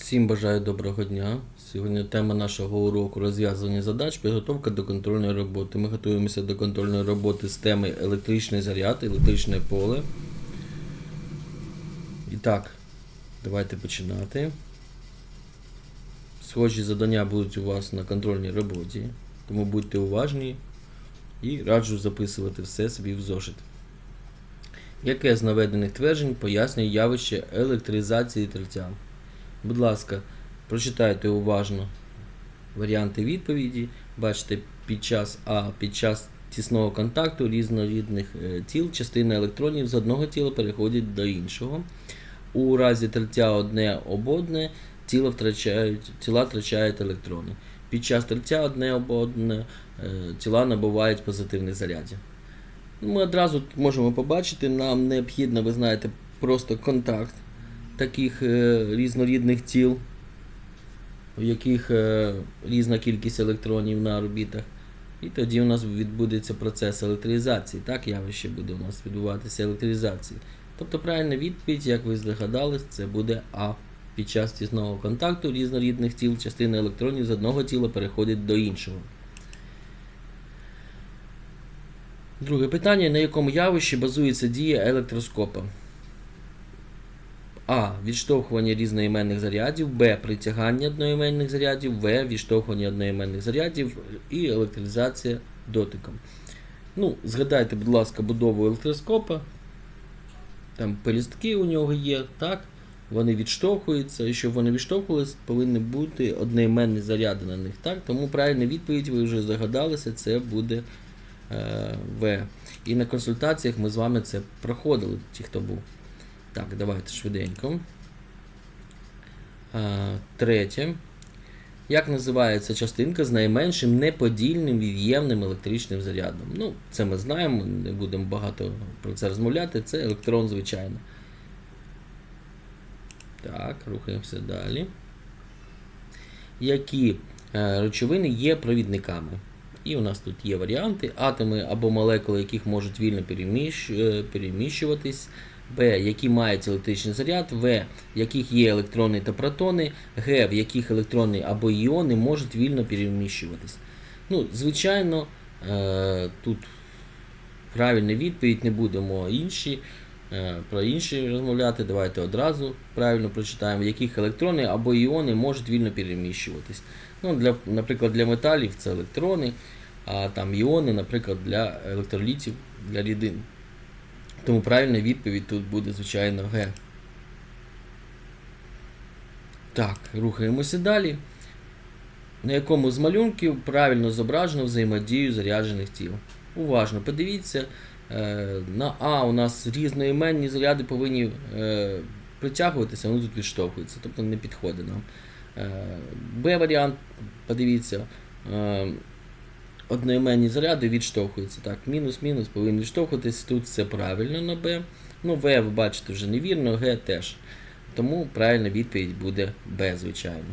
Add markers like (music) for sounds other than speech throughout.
Всім бажаю доброго дня. Сьогодні тема нашого уроку розв'язування задач, підготовка до контрольної роботи. Ми готуємося до контрольної роботи з теми електричний заряд, електричне поле. І так, давайте починати. Схожі завдання будуть у вас на контрольній роботі, тому будьте уважні і раджу записувати все собі в зошит. Яке з наведених тверджень пояснює явище електризації тельця? Будь ласка, прочитайте уважно варіанти відповіді. Бачите, під час А, під час тісного контакту різнорідних е, тіл частина електронів з одного тіла переходить до іншого. У разі тельця одне об одне тіла втрачають, тіла втрачають електрони. Під час тельця одне об одне е, тіла набувають позитивних зарядів. Ми одразу можемо побачити, нам необхідно, ви знаєте, просто контакт таких е, різнорідних тіл, у яких е, різна кількість електронів на орбітах. І тоді у нас відбудеться процес електризації. Так, явище буде у нас відбуватися електризації. Тобто правильна відповідь, як ви здогадались, це буде А. Під час тісного контакту різнорідних тіл частина електронів з одного тіла переходить до іншого. Друге питання, на якому явищі базується дія електроскопа? А. Відштовхування різноіменних зарядів, Б. Притягання одноіменних зарядів, В. Відштовхування одноіменних зарядів і електризація дотиком. Ну, згадайте, будь ласка, будову електроскопа. Там пелістки у нього є, так? Вони відштовхуються, і щоб вони відштовхувалися, повинні бути одноіменні заряди на них. Так? Тому правильна відповідь, ви вже здогадалися, це буде е, В. І на консультаціях ми з вами це проходили, ті, хто був. Так, давайте швиденько. А, третє. Як називається частинка з найменшим неподільним від'ємним електричним зарядом? Ну, це ми знаємо, не будемо багато про це розмовляти. Це електрон, звичайно. Так, рухаємося далі. Які е, речовини є провідниками? І у нас тут є варіанти: атоми або молекули, яких можуть вільно переміщ, е, переміщуватись. Б, які мають електричний заряд, В, в яких є електрони та протони, Г, в яких електрони або іони можуть вільно переміщуватись. Ну, звичайно, е, тут правильна відповідь, не будемо інші, е, про інші розмовляти. Давайте одразу правильно прочитаємо, в яких електрони або іони можуть вільно переміщуватись. Ну, для, наприклад, для металів це електрони, а там іони, наприклад, для електролітів, для рідин. Тому правильна відповідь тут буде, звичайно, Г. Так, рухаємося далі. На якому з малюнків правильно зображено взаємодію заряджених тіл. Уважно подивіться. е, На А у нас різноіменні заряди повинні е, притягуватися, вони тут відштовхуються, тобто не підходить нам. Е, Б варіант, подивіться. Одноіменні заряди відштовхуються. Так, мінус-мінус повинен відштовхуватись. Тут все правильно на Б. Ну, В, ви бачите, вже невірно, Г теж. Тому правильна відповідь буде Б, звичайно.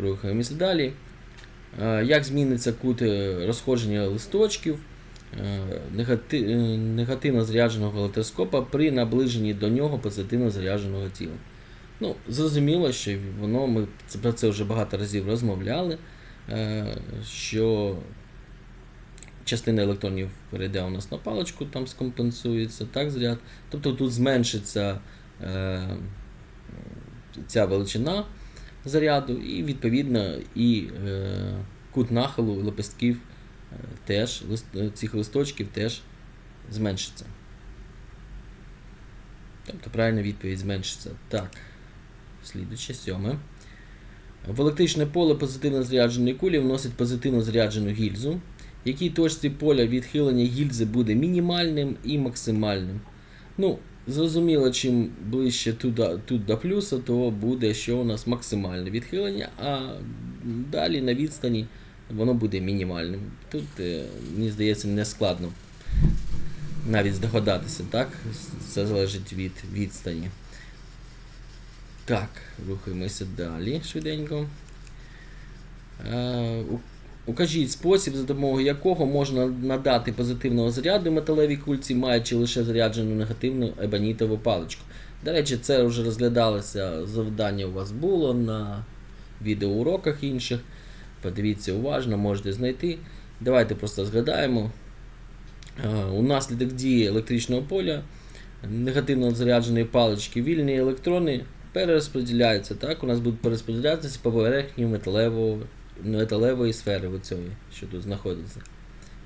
Рухаємося далі. Е, Як зміниться кут е, розходження листочків е, негати- негативно зарядженого електроскопа при наближенні до нього позитивно зарядженого тіла? Ну, зрозуміло, що воно ми про це вже багато разів розмовляли, що частина електронів перейде у нас на паличку, там скомпенсується так, заряд. Тобто тут зменшиться е, ця величина заряду, і відповідно і е, кут нахилу лепестків е, теж, е, цих листочків теж зменшиться. Тобто правильна відповідь зменшиться. Так. Слідуюче, сьоме. В електричне поле позитивно зарядженої кулі вносить позитивно заряджену гільзу. Якій точці поля відхилення гільзи буде мінімальним і максимальним. Ну, зрозуміло, чим ближче туди, тут до плюса, то буде, що у нас максимальне відхилення, а далі на відстані воно буде мінімальним. Тут, е, мені здається, не складно навіть здогадатися, так? Це залежить від відстані. Так, рухаємося далі швиденько. Е, Укажіть спосіб, за допомогою якого можна надати позитивного заряду металевій кульці, маючи лише заряджену негативну ебонітову паличку. До речі, це вже розглядалося, завдання у вас було на відеоуроках інших. Подивіться уважно, можете знайти. Давайте просто згадаємо. Е, Унаслідок дії електричного поля негативно зарядженої палички вільні електрони перерозподіляються. Так? У нас будуть перерозподілятися по поверхні металевого, металевої сфери оцієї, що тут знаходиться.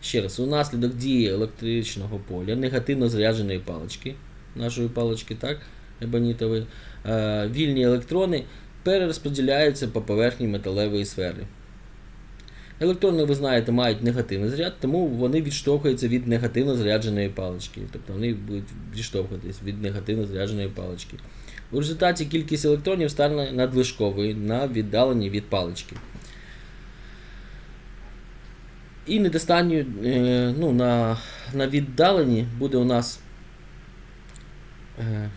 Ще раз, унаслідок дії електричного поля негативно зарядженої палички, нашої палички, так, ебонітової, е, вільні електрони перерозподіляються по поверхні металевої сфери. Електрони, ви знаєте, мають негативний заряд, тому вони відштовхуються від негативно зарядженої палички. Тобто вони будуть відштовхуватись від негативно зарядженої палички. У результаті кількість електронів стане надлишковою на віддаленні від палички. І недостатньо е, ну, на, на віддаленні буде у нас. Е,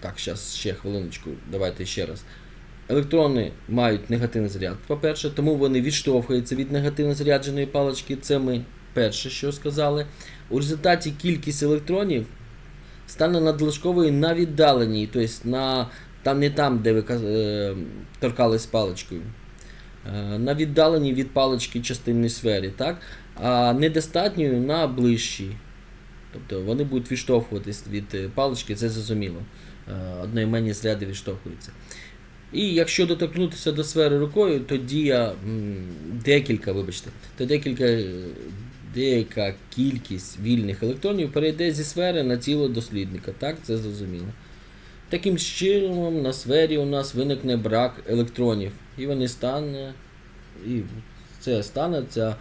так, зараз ще хвилиночку, давайте ще раз. Електрони мають негативний заряд, по-перше, тому вони відштовхуються від негативно зарядженої палички. Це ми перше, що сказали. У результаті кількість електронів стане надлишковою на віддаленій, тобто на, там не там, де ви е, торкались паличкою. Е, На віддаленій від палички частинній сфері, так? а недостатньою на ближчій. Тобто вони будуть відштовхуватись від е, палички, це зрозуміло. Е, Одноіменні заряди відштовхуються. І якщо доторкнутися до сфери рукою, то дія декілька, вибачте, то декілька, е, деяка кількість вільних електронів перейде зі сфери на тіло дослідника. Так, це зрозуміло. Таким чином, на сфері у нас виникне брак електронів. І вони стане, і це стане, ця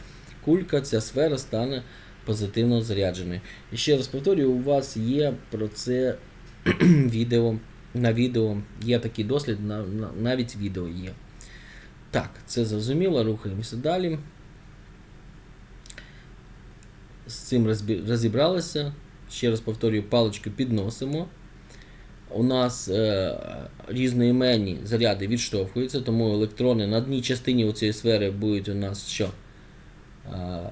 кулька, ця сфера стане позитивно зарядженою. І ще раз повторюю, у вас є про це (clears throat) відео. На відео є такий дослід, на, на, навіть відео є. Так, це зрозуміло, рухаємося далі. З цим розібралися. Ще раз повторюю, паличку підносимо. У нас е, різноіменні заряди відштовхуються, тому електрони на одній частині цієї сфери будуть у нас що? Е,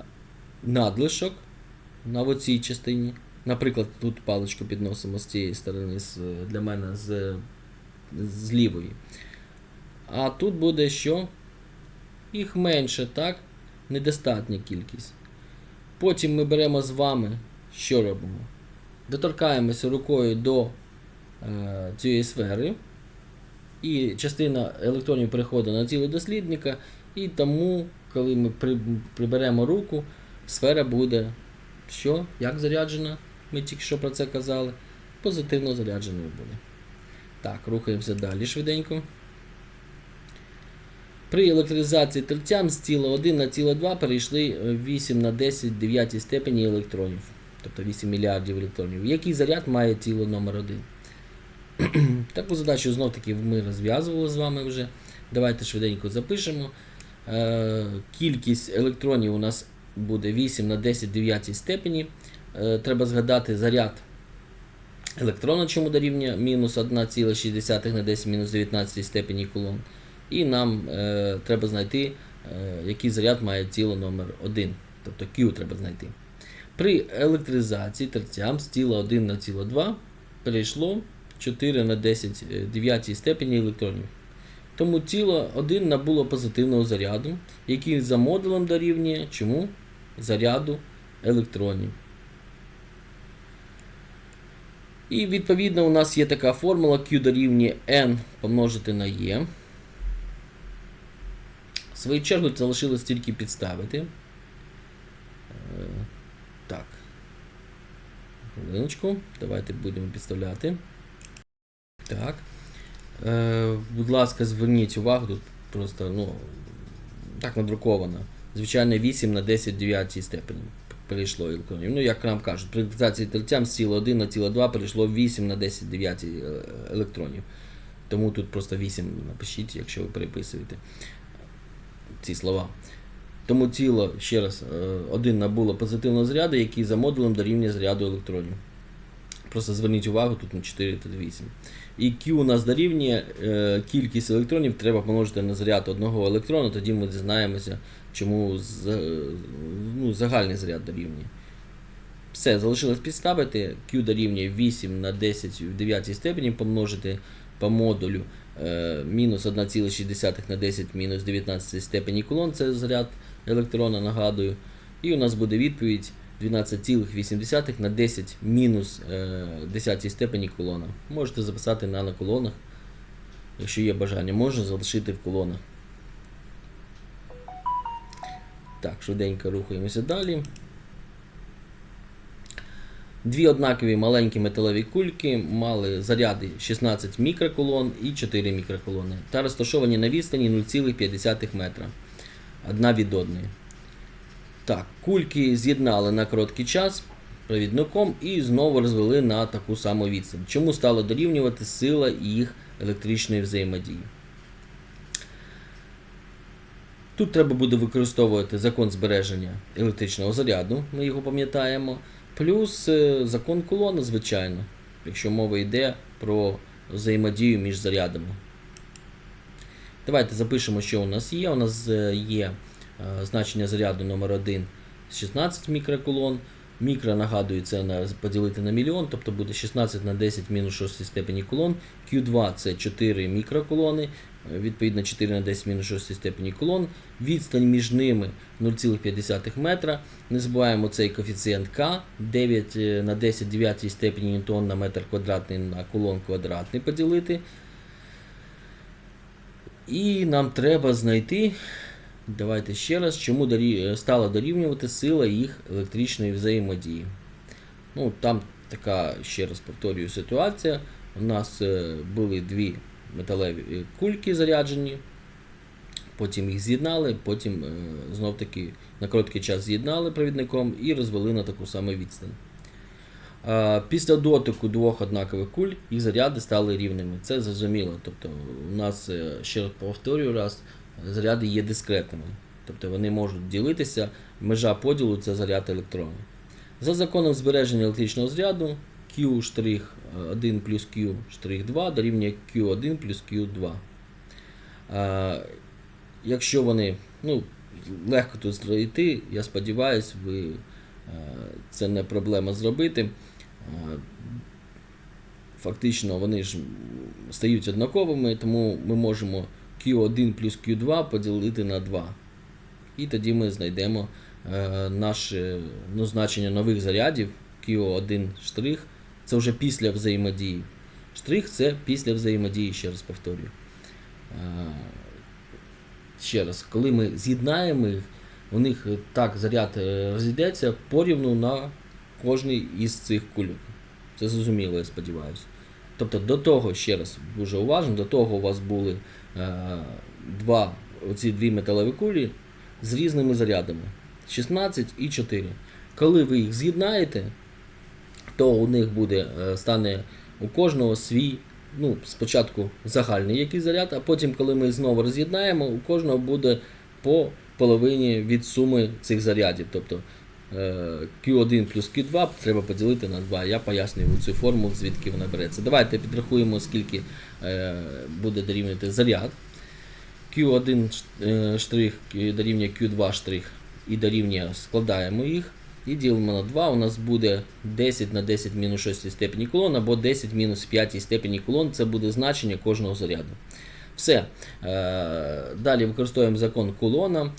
надлишок на оцій частині. Наприклад, тут паличку підносимо з цієї сторони, з, для мене з, з лівої. А тут буде що? Їх менше, так? Недостатня кількість. Потім ми беремо з вами, що робимо? Доторкаємося рукою до е, цієї сфери. І частина електронів переходить на тіло дослідника. І тому, коли ми при, приберемо руку, сфера буде що? Як заряджена? Ми тільки що про це казали. Позитивно зарядженою буде. Так, рухаємося далі швиденько. При електризації тертям з тіла 1 на тіло 2 перейшли 8 на 10 9 степені електронів. Тобто 8 мільярдів електронів. Який заряд має тіло номер 1 (clears throat) Таку задачу знов таки ми розв'язували з вами вже. Давайте швиденько запишемо. Е, Кількість електронів у нас буде 8 на 10 9 степені. Е, Треба згадати заряд електрона, чому дорівнює мінус 1,6 на 10 мінус 19 степені кулон. І нам е, треба знайти, е, який заряд має тіло номер 1 тобто Q треба знайти. При електризації терцям з тіла 1 на тіло 2 перейшло 4 на 10 е, 9 степені електронів. Тому тіло 1 набуло позитивного заряду, який за модулем дорівнює чому? Заряду електронів. І відповідно у нас є така формула Q дорівнює N помножити на E. В свою чергу залишилось тільки підставити. Е, Так. Хвилиночку. Давайте будемо підставляти. Так. Е, будь ласка, зверніть увагу, тут просто, ну, так надруковано. Звичайно, 8 на 10 9 степені перейшло електронів. Ну, як нам кажуть, при реалізації тельцям з тіла 1 на тіло 2 перейшло 8 на 10 9 електронів. Тому тут просто 8 напишіть, якщо ви переписуєте ці слова. Тому тіло, ще раз, е, 1 набуло позитивного заряду, який за модулем дорівнює заряду електронів. Просто зверніть увагу, тут на 4 та 8. І Q у нас дорівнює е, кількість електронів, треба помножити на заряд одного електрона, тоді ми дізнаємося, чому е, ну, загальний заряд дорівнює. Все, залишилось підставити. Q дорівнює 8 на 10 в 9 степені помножити по модулю мінус 1,6 на 10 мінус 19 степені кулон, це заряд електрона, нагадую. І у нас буде відповідь 12,8 на 10 мінус е, 10 степені кулона. Можете записати на, на колонах, якщо є бажання, можна залишити в колонах. Так, швиденько рухаємося далі. Дві однакові маленькі металеві кульки мали заряди 16 мікроколон і 4 мікроколони та розташовані на відстані 0,5 метра одна від одної. Так, кульки з'єднали на короткий час провідником і знову розвели на таку саму відстань. Чому стало дорівнювати сила їх електричної взаємодії? Тут треба буде використовувати закон збереження електричного заряду, ми його пам'ятаємо, плюс е, закон колони, звичайно, якщо мова йде про взаємодію між зарядами. Давайте запишемо, що у нас є. У нас е, є е, значення заряду номер 1 16 мікрокулон. Мікро, нагадую, це поділити на мільйон, тобто буде 16 на 10 мінус 6 степені кулон. Q2 це 4 мікрокулони, е, відповідно 4 на 10 мінус 6 степені кулон. Відстань між ними 0,5 метра. Не забуваємо цей коефіцієнт К, 9 е, на 10 9 степені ньютон на метр квадратний на кулон квадратний поділити. І нам треба знайти, давайте ще раз, чому дорі- стала дорівнювати сила їх електричної взаємодії. Ну, там така, ще раз повторюю, ситуація. У нас е, були дві металеві е, кульки заряджені, потім їх з'єднали, потім е, знов таки на короткий час з'єднали провідником і розвели на таку саму відстань. Після дотику двох однакових куль їх заряди стали рівними. Це зрозуміло. Тобто у нас, е, ще раз повторюю раз, заряди є дискретними. Тобто вони можуть ділитися, межа поділу це заряд електронів. За законом збереження електричного заряду Q'1 плюс Q'2 дорівнює Q1 плюс Q2. А, якщо вони ну, легко тут знайти, я сподіваюся, ви, це не проблема зробити. Фактично вони ж стають однаковими, тому ми можемо Q1 плюс Q2 поділити на 2. І тоді ми знайдемо е, наше ну, значення нових зарядів Q1 штрих. Це вже після взаємодії. Штрих це після взаємодії, ще раз повторюю. Е, ще раз, коли ми з'єднаємо їх, у них так заряд е, розійдеться порівну на кожний із цих кульок. Це зрозуміло, я сподіваюся. Тобто до того, ще раз дуже уважно, до того у вас були е, два, оці дві металеві кулі з різними зарядами 16 і 4. Коли ви їх з'єднаєте, то у них буде, е, стане у кожного свій, ну, спочатку загальний якийсь заряд, а потім, коли ми знову роз'єднаємо, у кожного буде по половині від суми цих зарядів. Тобто Q1 плюс Q2 треба поділити на 2. Я пояснюю цю формулу, звідки вона береться. Давайте підрахуємо, скільки е, буде дорівнювати заряд. Q1 е, штрих дорівнює Q2 штрих і дорівнює, складаємо їх. І ділимо на 2, у нас буде 10 на 10 мінус 6 степені кулон або 10 мінус 5 степені кулон, це буде значення кожного заряду. Все. Е, Далі використовуємо закон кулона.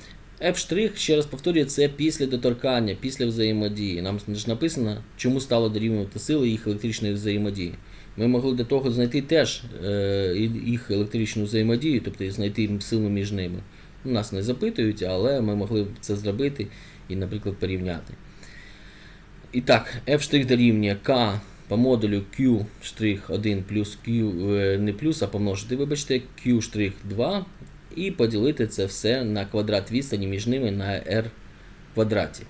F', ще раз повторюю, це після доторкання, після взаємодії. Нам ж написано, чому стало дорівнювати сили їх електричної взаємодії. Ми могли до того знайти теж е, їх електричну взаємодію, тобто знайти силу між ними. Нас не запитують, але ми могли б це зробити і, наприклад, порівняти. І так, F' дорівнює K по модулю Q'1 плюс Q, е, не плюс, а помножити, вибачте, Q'2 і поділити це все на квадрат відстані між ними на R квадраті.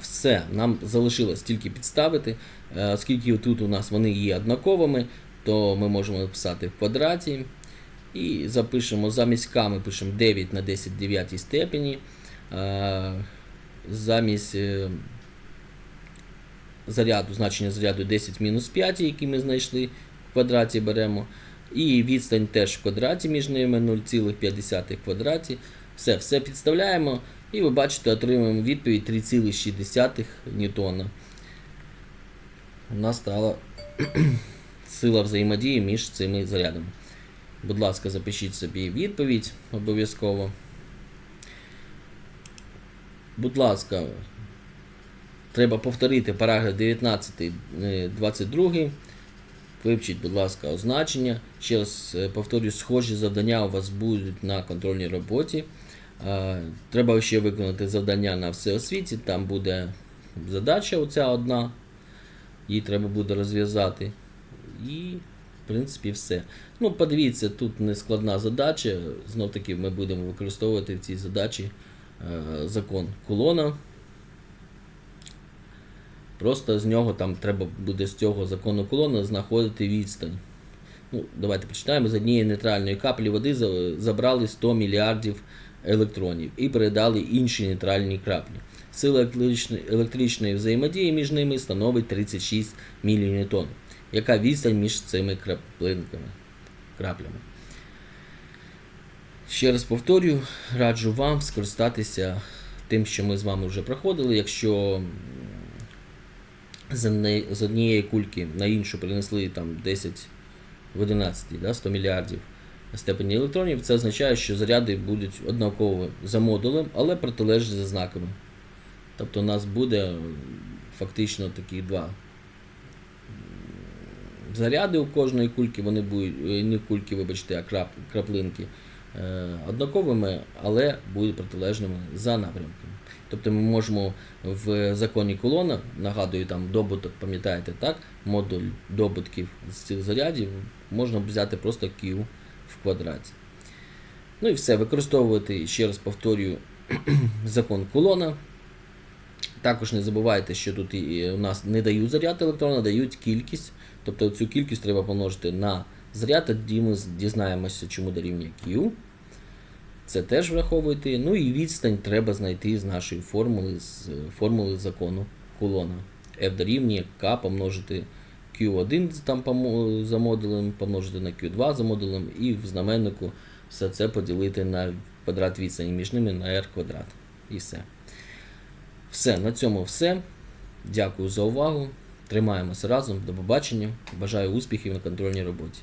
Все, нам залишилось тільки підставити. Е, Оскільки тут у нас вони є однаковими, то ми можемо написати в квадраті. І запишемо замість К ми пишемо 9 на 10 9 степені. Е, Замість е, заряду, значення заряду 10 мінус 5, який ми знайшли в квадраті беремо. І відстань теж в квадраті між ними 0,5 квадраті. Все, все підставляємо. І ви бачите, отримуємо відповідь 3,6 ньютона. у нас стала (clears throat) сила взаємодії між цими зарядами. Будь ласка, запишіть собі відповідь обов'язково. Будь ласка, треба повторити параграф 19, е, 22. Вивчіть, будь ласка, означення. Ще раз е, повторюю, схожі завдання у вас будуть на контрольній роботі. Е, Треба ще виконати завдання на всеосвіті. Там буде задача оця одна. Її треба буде розв'язати. І, в принципі, все. Ну, подивіться, тут не складна задача. Знов таки ми будемо використовувати в цій задачі е, закон кулона. Просто з нього там треба буде з цього закону колона знаходити відстань. Ну, давайте почитаємо. З однієї нейтральної каплі води забрали 100 мільярдів електронів і передали інші нейтральні краплі. Сила електричної, взаємодії між ними становить 36 міліньютон. Яка відстань між цими краплинками? краплями? Ще раз повторюю, раджу вам скористатися тим, що ми з вами вже проходили. Якщо з, однієї кульки на іншу принесли там 10 в 11, да, 100 мільярдів степені електронів, це означає, що заряди будуть однаково за модулем, але протилежні за знаками. Тобто у нас буде фактично такі два заряди у кожної кульки, вони будуть, е, не кульки, вибачте, а крап, краплинки е, однаковими, але будуть протилежними за напрямками. Тобто ми можемо в законі колона, нагадую, там добуток, пам'ятаєте, так? Модуль добутків з цих зарядів можна взяти просто Q в квадраті. Ну і все, використовувати, ще раз повторюю, (clears throat) закон колона. Також не забувайте, що тут у нас не дають заряд електрона, дають кількість. Тобто цю кількість треба помножити на заряд, тоді ми дізнаємося, чому дорівнює Q. Це теж враховуйте. Ну і відстань треба знайти з нашої формули, з е, формули закону кулона. F дорівнює K помножити Q1 там за модулем, помножити на Q2 за модулем, і в знаменнику все це поділити на квадрат відстані між ними на R квадрат. І все. Все, на цьому все. Дякую за увагу. Тримаємося разом. До побачення. Бажаю успіхів на контрольній роботі.